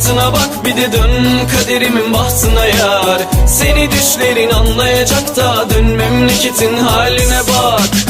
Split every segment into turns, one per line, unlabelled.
rahatına bak bir de dön kaderimin bahtına yar. Seni düşlerin anlayacak da dön memleketin haline bak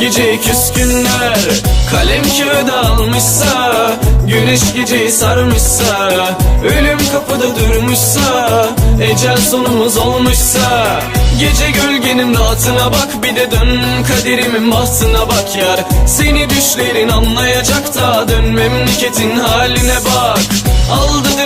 Gece küskünler. Kalem kağıda almışsa Güneş geceyi sarmışsa Ölüm kapıda durmuşsa Ecel sonumuz olmuşsa. Gece gölgenin rahatına bak Bir de dön kaderimin bahtına bak yar. Seni düşlerin anlayacak da Dön memleketin haline bak. Aldı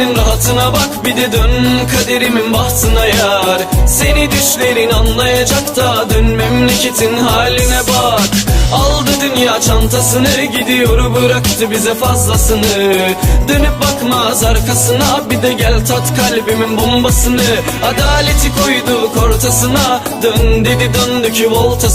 Gece gölgenin rahatına bak bir de dön kaderimin bahtına yar. Seni düşlerin anlayacak da dön memleketin haline bak. Aldı dünya çantasını gidiyor bıraktı bize fazlasını. Dönüp bakmaz arkasına bir de gel tat kalbimin bombasını. Adaleti koyduk ortasına dön dedi döndük voltasına